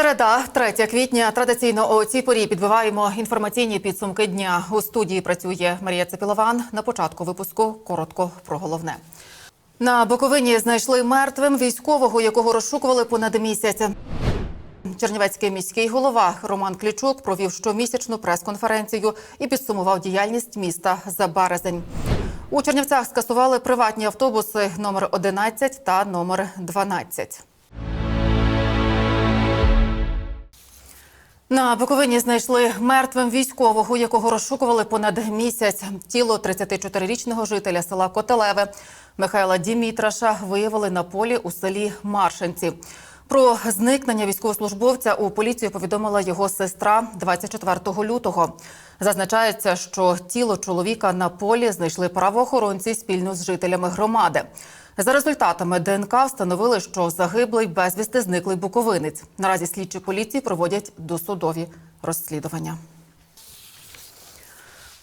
Середа, 3 квітня. Традиційно о цій порі підбиваємо інформаційні підсумки дня. У студії працює Марія Цепілован. На початку випуску коротко про головне. На Буковині знайшли мертвим військового, якого розшукували понад місяць. Чернівецький міський голова Роман Клічук провів щомісячну прес-конференцію і підсумував діяльність міста за березень. У Чернівцях скасували приватні автобуси номер 11 та номер 12. На Буковині знайшли мертвим військового, якого розшукували понад місяць. Тіло 34-річного жителя села Котелеве Михайла Дімітраша виявили на полі у селі Маршинці. Про зникнення військовослужбовця у поліцію повідомила його сестра 24 лютого. Зазначається, що тіло чоловіка на полі знайшли правоохоронці спільно з жителями громади. За результатами ДНК встановили, що загиблий безвісти зниклий буковинець. Наразі слідчі поліції проводять досудові розслідування.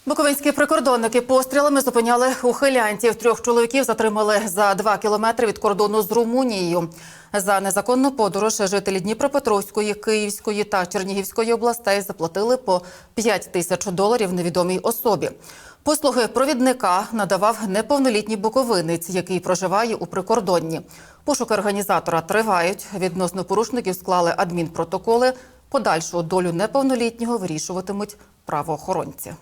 Буковинські прикордонники пострілами зупиняли ухилянтів. Трьох чоловіків затримали за два кілометри від кордону з Румунією. За незаконну подорож жителі Дніпропетровської, Київської та Чернігівської областей заплатили по 5 тисяч доларів невідомій особі. Послуги провідника надавав неповнолітній буковинець, який проживає у прикордонні. Пошуки організатора тривають. Відносно порушників склали адмінпротоколи. Подальшу долю неповнолітнього вирішуватимуть правоохоронці.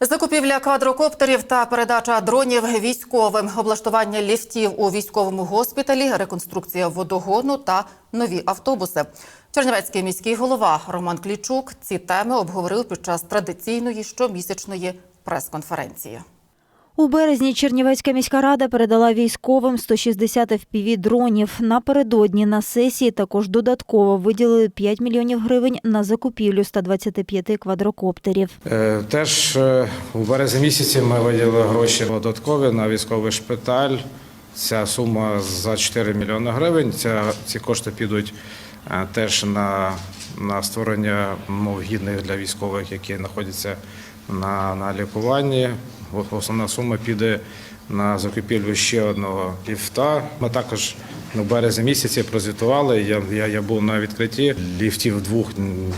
Закупівля квадрокоптерів та передача дронів військовим, облаштування ліфтів у військовому госпіталі, реконструкція водогону та нові автобуси. Чернівецький міський голова Роман Клічук ці теми обговорив під час традиційної щомісячної прес-конференції. У березні Чернівецька міська рада передала військовим 160 FPV дронів. Напередодні на сесії також додатково виділили 5 мільйонів гривень на закупівлю 125 квадрокоптерів. Е, Теж е, у березні місяці ми виділили гроші додаткові на військовий шпиталь. Ця сума за 4 мільйони гривень. Ця, ці кошти підуть теж на, на створення умов гідних для військових, які знаходяться на, на лікуванні. Основна сума піде на закупівлю ще одного ліфта. Ми також у березні місяці прозвітували. Я, я, я був на відкритті ліфтів двох,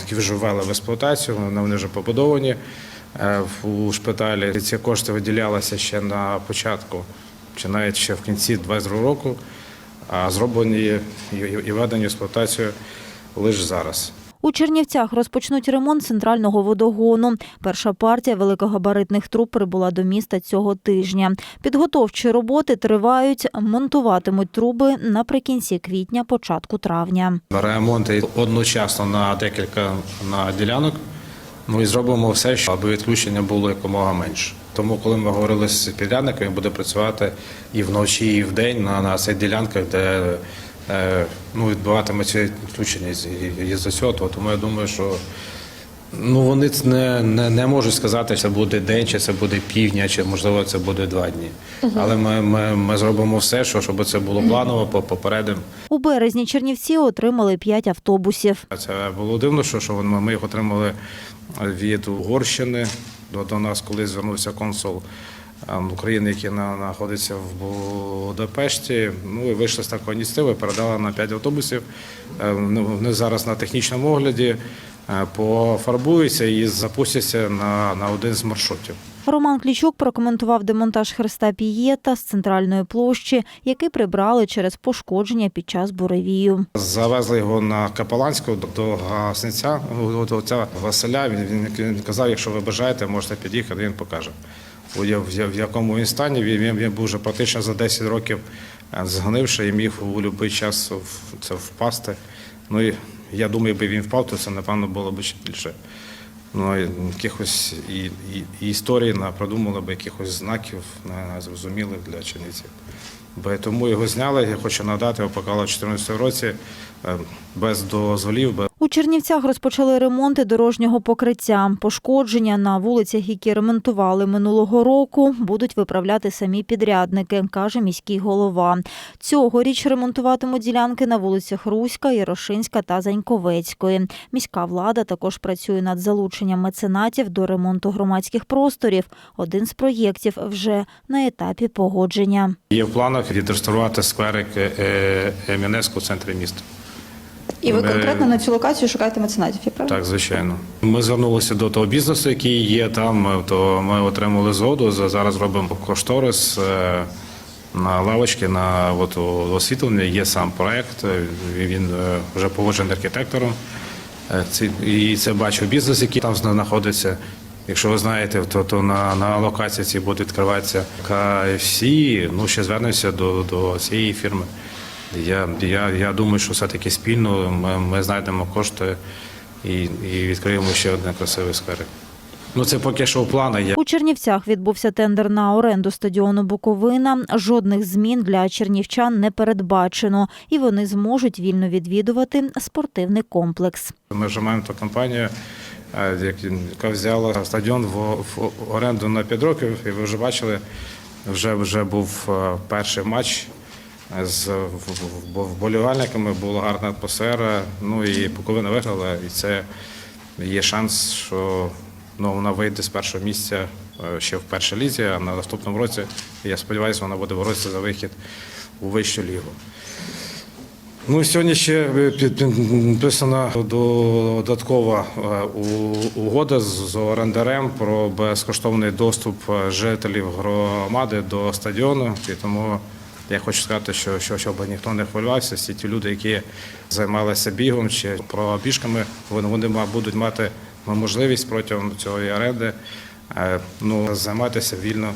які вже ввели в експлуатацію. Вони вже побудовані е, у шпиталі. Ці кошти виділялися ще на початку, чи навіть ще в кінці 22 року, а зроблені і, введені в експлуатацію лише зараз. У Чернівцях розпочнуть ремонт центрального водогону. Перша партія великогабаритних труб прибула до міста цього тижня. Підготовчі роботи тривають, монтуватимуть труби наприкінці квітня, початку травня. Ремонти одночасно на декілька на ділянок. Ну і зробимо все, щоб аби відключення було якомога менше. Тому, коли ми говорили з підрядниками, буде працювати і вночі, і вдень на, на цих ділянках, де е, ну, відбуватиметься відключення із, із-за цього. Тому я думаю, що ну, вони не, не, не можуть сказати, це буде день, чи це буде півдня, чи можливо це буде два дні. Але ми, ми, ми зробимо все, що- щоб це було планово, по- попередимо. У березні Чернівці отримали 5 автобусів. Це було дивно, що, що ми їх отримали від Угорщини. До, до нас колись звернувся консул е, України, який на- знаходиться в Будапешті. Ну і вийшли з такої ініціативи, передали на 5 автобусів. Е, ну, Вони зараз на технічному огляді пофарбуються і запустяться на, на один з маршрутів. Роман Клічук прокоментував демонтаж хреста Пієта з центральної площі, який прибрали через пошкодження під час буревію. Завезли його на Капеланську до- до гасниця, до Василя. Він, він, казав, якщо ви бажаєте, можете під'їхати, він покаже. В якому він стані, він, він, він був вже практично за 10 років е, згнивши і міг у будь-який час це впасти. Ну і я думаю, якби він впав, то це напевно було б ще більше. Ну, якихось і, і, і історії продумали б якихось знаків на, зрозумілих для чинівців. Бо тому його зняли. Я хочу надати, його показали в 2014 році е, без дозволів, без У Чернівцях розпочали ремонти дорожнього покриття. Пошкодження на вулицях, які ремонтували минулого року, будуть виправляти самі підрядники, каже міський голова. Цьогоріч ремонтуватимуть ділянки на вулицях Руська, Ярошинська та Заньковецької. Міська влада також працює над залученням меценатів до ремонту громадських просторів. Один з проєктів вже на етапі погодження. є в планах відреставрувати скверик е, е, в центрі міста. І ви конкретно на цю локацію шукаєте меценатів, я правильно? Так, звичайно. Ми звернулися до того бізнесу, який є там. То ми отримали згоду. Зараз робимо кошторис е, на лавочки, на от, освітлення. Є сам проект. е, Він е, вже погоджений архітектором. Е, І це бачив бізнес, який там знаходиться. Якщо ви знаєте, то, то на, на локації цій буде відкриватися KFC. Ну, ще звернемося до, до цієї фірми. Я, я, я думаю, що все-таки спільно ми, ми знайдемо кошти і, і відкриємо ще один красивий скверик. Ну це поки що в. Я У Чернівцях відбувся тендер на оренду стадіону Буковина. Жодних змін для чернівчан не передбачено, і вони зможуть вільно відвідувати спортивний комплекс. Ми вже маємо ту компанію, яка взяла стадіон в, оренду на 5 років, і ви вже бачили, вже, вже був е, перший матч з в- в- вболівальниками, була гарна атмосфера. Ну і Буковина виграла, і це є шанс, що ну, вона вийде з першого місця е, ще в першій лізі, а на наступному році, я сподіваюся, вона буде боротися за вихід у вищу лігу. Ну, сьогодні ще підписана додаткова е, угода з орендарем про безкоштовний доступ е, жителів громади до стадіону. І тому я хочу сказати, що, що щоб ніхто не хвилювався, всі ті люди, які займалися бігом чи пробіжками, вони, вони будуть мати можливість протягом цієї оренди е, ну, займатися вільно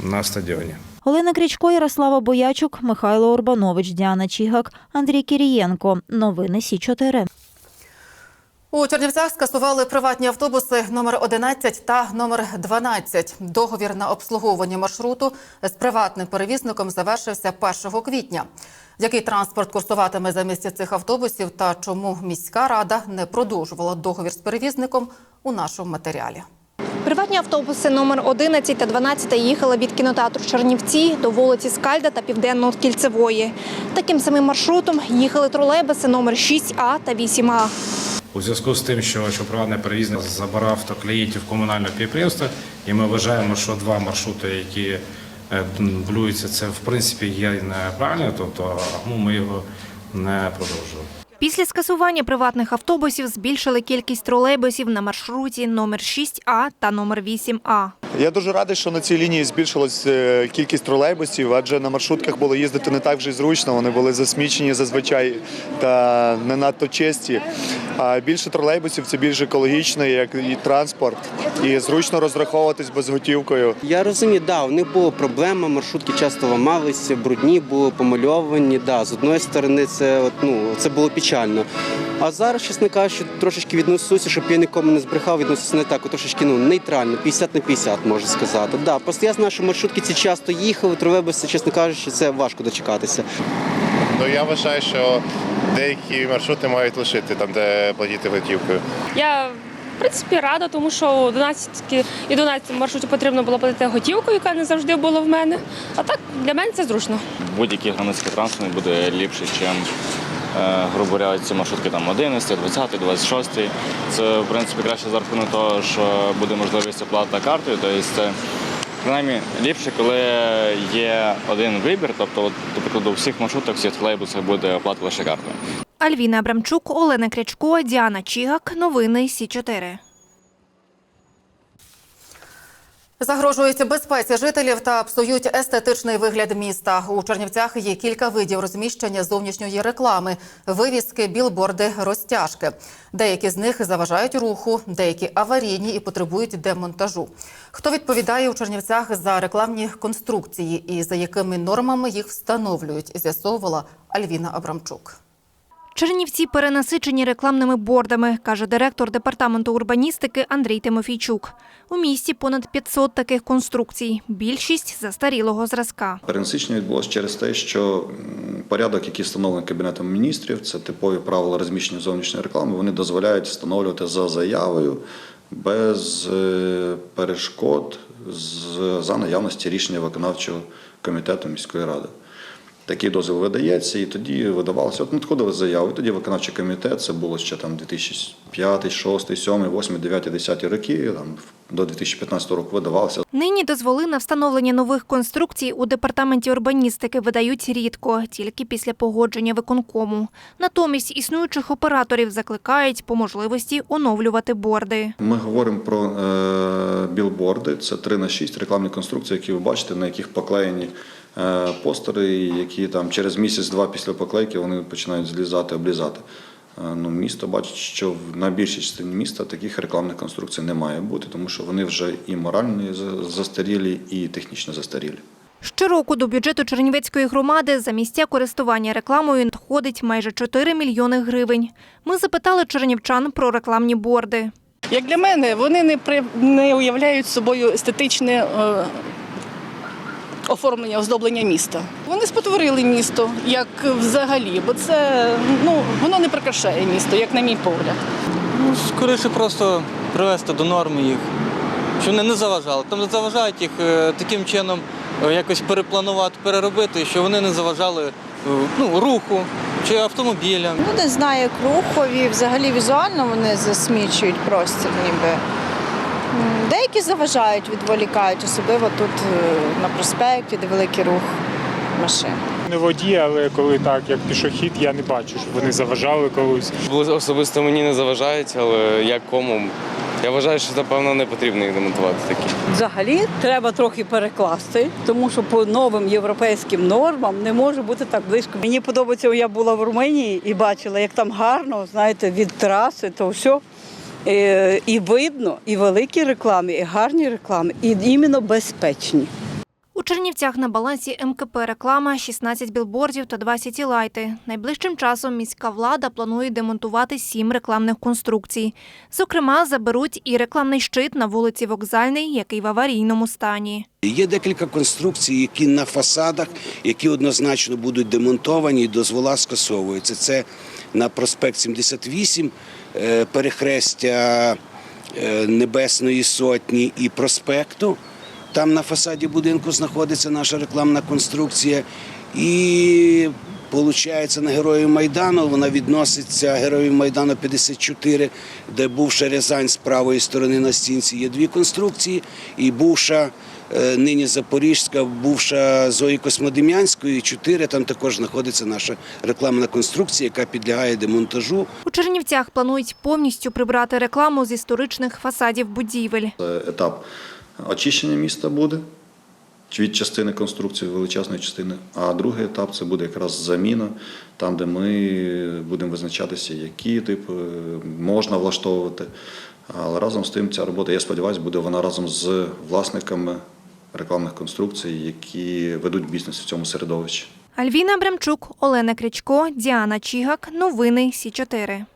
на стадіоні. Олена Крічко, Ярослава Боячук, Михайло Урбанович, Діана Чігак, Андрій Кірієнко. Новини Сі 4 У Чернівцях скасували приватні автобуси номер 11 та номер 12. Договір на обслуговування маршруту з приватним перевізником завершився 1 квітня. Який транспорт курсуватиме замість цих автобусів та чому міська рада не продовжувала договір з перевізником у нашому матеріалі? Приватні автобуси номер 11 та 12 їхали від кінотеатру Чернівці до вулиці Скальда та Південно-Кільцевої. Таким самим маршрутом їхали тролейбуси номер 6А та 8А. У зв'язку з тим, що, приватний перевізник забирав авто клієнтів комунального підприємства, і ми вважаємо, що два маршрути, які е, дублюються, це в принципі є неправильно, тобто ну, ми його не продовжували. Після скасування приватних автобусів збільшили кількість тролейбусів на маршруті номер 6А та номер 8А. Я дуже радий, що на цій лінії збільшилась е, кількість тролейбусів, адже на маршрутках було їздити не так вже й зручно. Вони були засмічені зазвичай та не надто чисті. А більше тролейбусів це більш екологічно, як і транспорт, і зручно розраховуватись безготівкою. Я розумію, да, у них була проблема, маршрутки часто ламалися, брудні були помальовані. Да, з одної сторони, це от, ну це було печально. А зараз, чесно кажучи, трошечки відносуся, щоб я нікому не збрехав, відносився не так, трошечки ну нейтрально, 50 на 50, можна сказати. Да, просто я знаю, що маршрутки ці часто їхали, тролейбуси, чесно кажучи, це важко дочекатися. Ну я вважаю, що деякі маршрути мають лишити там, де платити готівкою. Я в принципі рада, тому що у 12 і 12 маршруті потрібно було платити готівкою, яка не завжди була в мене. А так для мене це зручно. будь-який громадський транспорт буде ліпше, ніж, грубо говоря, ці маршрутки там 11, 20, 26. Це, в принципі, краще за рахунок того, що буде можливість оплата картою. Тобто це принаймні ліпше, коли є один вибір, тобто, от, до прикладу, у всіх маршрутах, всіх тролейбусах буде оплата лише картою. Альвіна Абрамчук, Олена Крячко, Діана Чігак. Новини Сі 4 Загрожують безпеці жителів та псують естетичний вигляд міста. У Чернівцях є кілька видів розміщення зовнішньої реклами: вивіски, білборди, розтяжки. Деякі з них заважають руху, деякі аварійні і потребують демонтажу. Хто відповідає у Чернівцях за рекламні конструкції і за якими нормами їх встановлюють, з'ясовувала Альвіна Абрамчук. Чернівці перенасичені рекламними бордами, каже директор департаменту урбаністики Андрій Тимофійчук. У місті понад 500 таких конструкцій. Більшість застарілого зразка. Перенасичення відбулося через те, що порядок, який встановлений Кабінетом міністрів, це типові правила розміщення зовнішньої реклами, вони дозволяють встановлювати за заявою без е, перешкод за наявності рішення виконавчого комітету міської ради. Такий дозвіл видається, і тоді видавалося. От надходили заяви. Тоді виконавчий комітет, це було ще там 2005, 2006, 2007, 2008, 2009, 2010 роки, там до 2015 року видавалося. Нині дозволи на встановлення нових конструкцій у департаменті урбаністики видають рідко, тільки після погодження виконкому. Натомість існуючих операторів закликають по можливості оновлювати борди. Ми говоримо про е, білборди. Це 3 на 6 рекламні конструкції, які ви бачите, на яких поклеєні е, постери, які там через місяць-два після поклейки вони починають злізати, облізати. Е, ну, місто бачить, що на більшій частині міста таких рекламних конструкцій не має бути, тому що вони вже і морально застарілі, і технічно застарілі. Щороку до бюджету Чернівецької громади за місця користування рекламою надходить майже 4 мільйони гривень. Ми запитали чернівчан про рекламні борди. Як для мене, вони не, при, не уявляють собою естетичне е, оформлення, оздоблення міста. Вони спотворили місто як взагалі, бо це ну, воно не прикрашає місто, як на мій погляд. Ну, скоріше просто привести до норми їх, щоб вони не заважали. Там заважають їх е, таким чином е, якось перепланувати, переробити, щоб вони не заважали е, ну, руху чи автомобілям. Ну, не знаю, як рухові, взагалі візуально вони засмічують простір ніби. Деякі заважають, відволікають, особливо тут е, на проспекті, де великий рух машин. Не водій, але коли так, як пішохід, я не бачу, щоб вони заважали колись. Особисто мені не заважають, але як кому. Я вважаю, що напевно не потрібно їх демонтувати такі. Взагалі треба трохи перекласти, тому що по новим європейським нормам не може бути так близько. Мені подобається, я була в Румунії і бачила, як там гарно, знаєте, від траси, то все. Е, І видно, і великі реклами, і гарні реклами, і іменно безпечні. Чернівцях на балансі МКП реклама 16 білбордів та 2 сітілайти. Найближчим часом міська влада планує демонтувати сім рекламних конструкцій. Зокрема, заберуть і рекламний щит на вулиці Вокзальний, який в аварійному стані. Є декілька конструкцій, які на фасадах, які однозначно будуть демонтовані і дозвола скасовуються. Це на проспект 78, е, перехрестя е, Небесної Сотні і проспекту. Там на фасаді будинку знаходиться наша рекламна конструкція. І Получається на героїв Майдану. Вона відноситься героїв Майдану 54, де бувша Рязань з правої сторони на стінці є дві конструкції, і бувша е, нині Запорізька, бувша Зої Космодем'янської, чотири. Там також знаходиться наша рекламна конструкція, яка підлягає демонтажу. У Чернівцях планують повністю прибрати рекламу з історичних фасадів будівель. Етап очищення міста буде від частини конструкції, величезної частини. А другий етап це буде якраз заміна, там, де ми будемо визначатися, які типи можна влаштовувати. Але разом з тим ця робота, я сподіваюся, буде вона разом з власниками рекламних конструкцій, які ведуть бізнес в цьому середовищі. Альвіна Бремчук, Олена Крячко, Діана Чігак. Новини Сі 4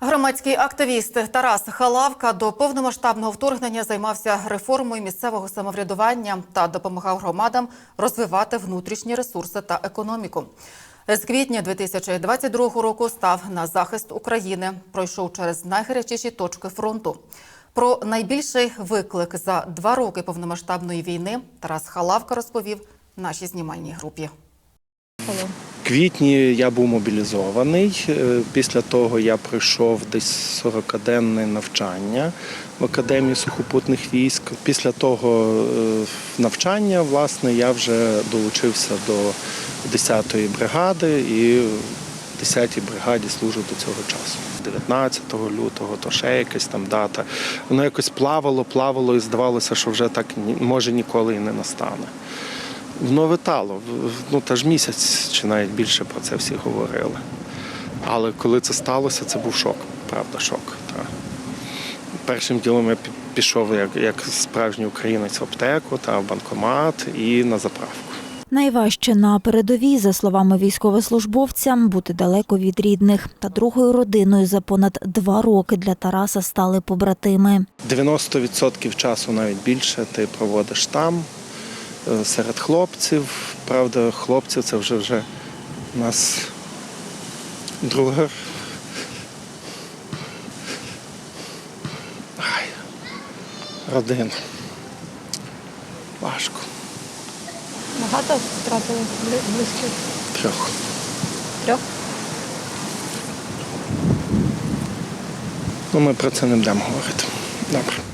Громадський активіст Тарас Халавка до повномасштабного вторгнення займався реформою місцевого самоврядування та допомагав громадам розвивати внутрішні ресурси та економіку. З квітня 2022 року став на захист України. Пройшов через найгарячіші точки фронту. Про найбільший виклик за два роки повномасштабної війни Тарас Халавка розповів нашій знімальній групі. Квітні я був мобілізований. Е, Після того я пройшов десь 40-денне навчання в Академії сухопутних військ. Після того е, навчання, власне, я вже долучився до 10-ї бригади і в 10-й бригаді служу до цього часу. 19 лютого, то ще якась там дата. Воно якось плавало, плавало і здавалося, що вже так може ніколи і не настане. Воно витало. Ну та ж місяць чи навіть більше про це всі говорили. Але коли це сталося, це був шок, правда, шок. Та. Першим ділом я пішов як, як справжній українець в аптеку та в банкомат і на заправку. Найважче на передовій, за словами військовослужбовця, бути далеко від рідних. Та другою родиною за понад два роки для Тараса стали побратими. 90% часу навіть більше ти проводиш там серед хлопців. Правда, хлопців це вже вже у нас друга. Родина. Важко. Багато втратили близьких? Трьох. Трьох? Ну, ми про це не будемо говорити. Добре.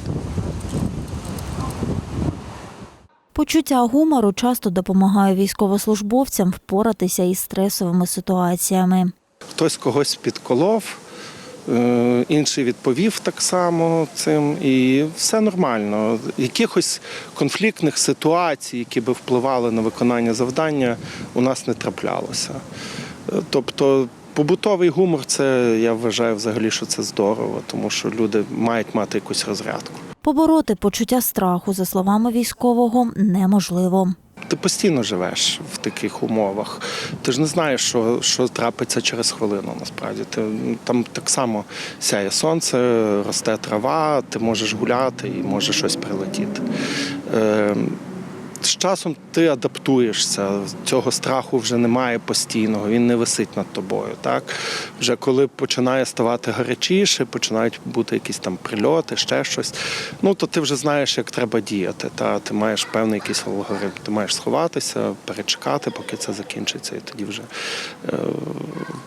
Почуття гумору часто допомагає військовослужбовцям впоратися із стресовими ситуаціями. Хтось когось підколов, е, інший відповів так само цим, і все нормально. Якихось конфліктних ситуацій, які би впливали на виконання завдання, у нас не траплялося. Е, Тобто. Побутовий гумор це я вважаю взагалі, що це здорово, тому що люди мають мати якусь розрядку. Побороти почуття страху, за словами військового, неможливо. Ти постійно живеш в таких умовах. Ти ж не знаєш, що, що трапиться через хвилину. Насправді ти там так само сяє сонце, росте трава, ти можеш гуляти і може щось прилетіти. Е, з часом ти адаптуєшся, цього страху вже немає постійного, він не висить над тобою. Так? Вже коли починає ставати гарячіше, починають бути якісь там прильоти, ще щось, ну то ти вже знаєш, як треба діяти. Та? Ти маєш певний якийсь алгоритм. Ти маєш сховатися, перечекати, поки це закінчиться, і тоді вже е,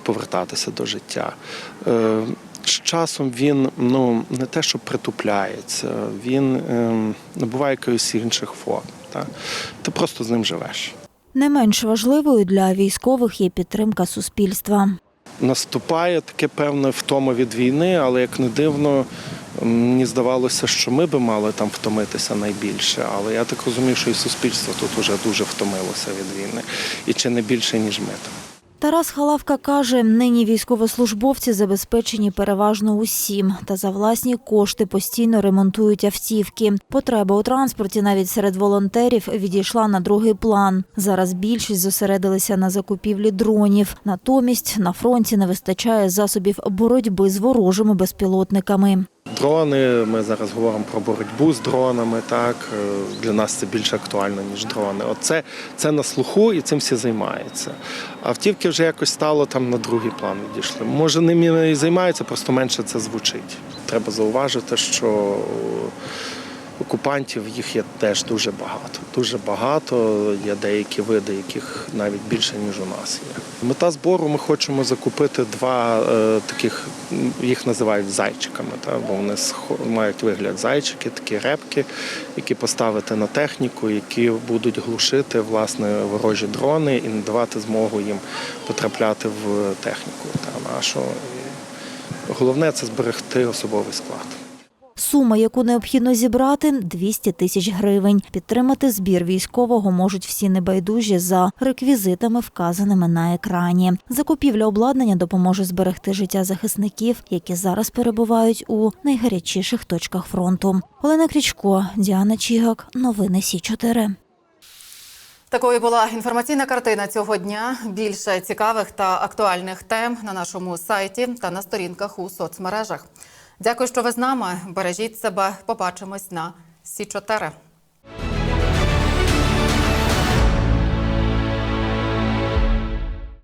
повертатися до життя. Е, з часом він ну не те, що притупляється, він е, набуває якихось інших форм. Та? Ти просто з ним живеш. Не менш важливою для військових є підтримка суспільства. Наступає таке певне втома від війни, але як не дивно, мені здавалося, що ми би мали там втомитися найбільше. Але я так розумію, що і суспільство тут уже дуже втомилося від війни, і чи не більше, ніж ми там. Тарас Халавка каже, нині військовослужбовці забезпечені переважно усім та за власні кошти постійно ремонтують автівки. Потреба у транспорті навіть серед волонтерів відійшла на другий план. Зараз більшість зосередилися на закупівлі дронів. Натомість на фронті не вистачає засобів боротьби з ворожими безпілотниками. Дрони, ми зараз говоримо про боротьбу з дронами. Так Е, для нас це більш актуально ніж дрони. Оце це на слуху і цим всі займаються. Автівки вже якось стало там на другий план відійшли. Може, ними і займаються, просто менше це звучить. Треба зауважити, що окупантів їх є теж дуже багато. Дуже багато. Є деякі види, яких навіть більше ніж у нас є. Мета збору ми хочемо закупити два е, таких, їх називають зайчиками, та, бо вони мають вигляд зайчики, такі репки, які поставити на техніку, які будуть глушити власне ворожі дрони і не давати змогу їм потрапляти в техніку та нашу. Головне це зберегти особовий склад. Сума, яку необхідно зібрати 200 тисяч гривень. Підтримати збір військового можуть всі небайдужі за реквізитами, вказаними на екрані. Закупівля обладнання допоможе зберегти життя захисників, які зараз перебувають у найгарячіших точках фронту. Олена Крічко, Діана Чігак, новини Сі 4 Такою була інформаційна картина цього дня. Більше цікавих та актуальних тем на нашому сайті та на сторінках у соцмережах. Дякую, що ви з нами. Бережіть себе. Побачимось на Сі 4